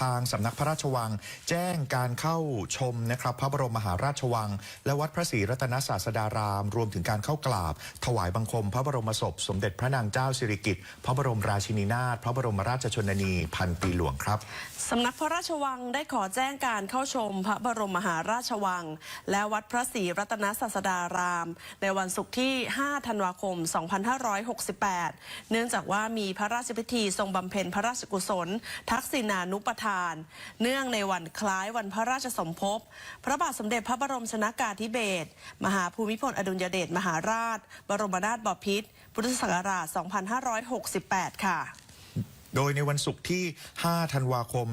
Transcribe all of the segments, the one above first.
ทางสำนักพระราชวัง แจ้งการเข้าชมนะครับพระบรมมหาราชวัง และวัดพระศรีรัตนศาสดาราม รวมถึงการเข้ากราบ ถวายบังคม พระบรมศพ สมเด็จพระนางเจ้าสิริกิติ์พระบรมราชินีนาถพระบรมราชชนนีพันปีหลวงครับสำนักพระราชวังได้ขอแจ้งการเข้าชม พระบรมมหาราชวัง และวัดพระศรีรัตนศาสดาราม ในวันศุกร์ที่ 5 ธันวาคม 2568 เนื่องจากว่ามีพระราชพิธีทรงบำเพ็ญพระราชกุศล ทักษิณานุปทาน เนื่องในวันคล้ายวันพระราชสมภพ พระบาทสมเด็จพระบรมชนากาธิเบศรมหาภูมิพลอดุลยเดชมหาราช บรมนาถบพิตรพุทธศักราช 2568 ค่ะ โดยในวันศุกร์ที่ 5 ธันวาคม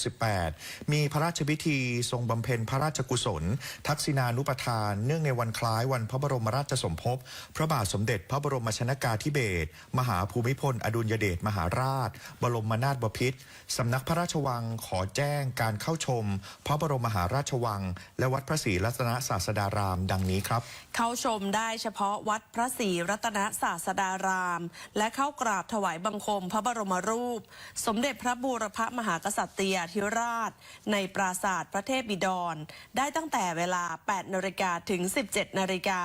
2568 มีพระราชพิธีทรงบำเพ็ญพระราชกุศล ทักษิณานุปทาน เนื่องในวันคล้ายวันพระบรมราชสมภพ พระบาทสมเด็จพระบรมชนากาธิเบศร มหาภูมิพล อดุลยเดชมหาราช บรมนาถบพิตรสำนักพระราชวังขอแจ้งการเข้าชม พระบรมมหาราชวัง และวัดพระศรีรัตนศาสดาราม ดังนี้ครับ เข้าชมได้เฉพาะวัดพระศรีรัตนศาสดาราม และเข้ากราบถวายบังคมพระบรมมรูป สมเด็จพระบูรพมหากษัตริยาธิราช ในปราสาทพระเทพบิดร ได้ตั้งแต่เวลา 8นาฬิกาถึง 17นาฬิกา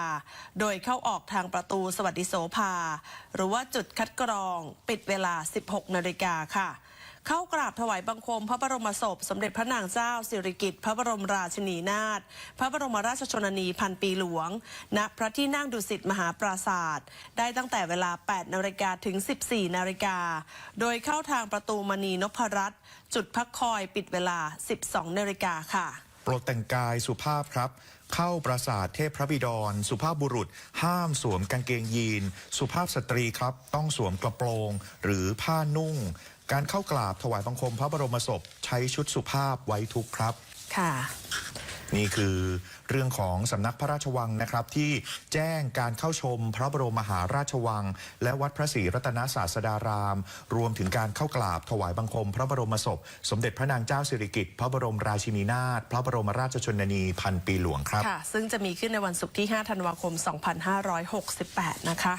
โดยเข้าออกทางประตูสวัสดิโสภา หรือว่าจุดคัดกรอง ปิดเวลา 16นาฬิกาค่ะ เข้ากราบถวายบังคม พระบรมศพ สมเด็จพระนางเจ้า สิริกิติ์พระบรมราชินีนาถพระบรมราชชนนีพันปีหลวง ณพระที่นั่งดุสิตมหาปราศาสตร์ได้ตั้งแต่เวลา 8นาฬิกาถึง 14นาฬิกาโดยเข้าทางประตูมณีนพรัตน์จุดพักคอยปิดเวลา 12นาฬิกาค่ะโปรดแต่งกายสุภาพครับ เข้าปราสาทเทพพระบิดร สุภาพบุรุษ ห้ามสวมกางเกงยีน สุภาพสตรีครับ ต้องสวมกระโปรง หรือผ้านุ่ง การเข้ากราบถวายบังคมพระบรมศพใช้ชุดสุภาพไว้ทุกข์ครับ ค่ะ นี่คือเรื่องของสำนักพระราชวังนะครับ ที่แจ้งการเข้าชมพระบรมมหาราชวัง และวัดพระศรีรัตนศาสดาราม รวมถึงการเข้ากราบถวายบังคม พระบรมศพ สมเด็จพระนางเจ้าสิริกิติ์พระบรมราชินีนาถพระบรมราชชนนีพันปีหลวงครับ ค่ะ ซึ่งจะมีขึ้นในวันศุกร์ที่ 5 ธันวาคม 2568 นะคะ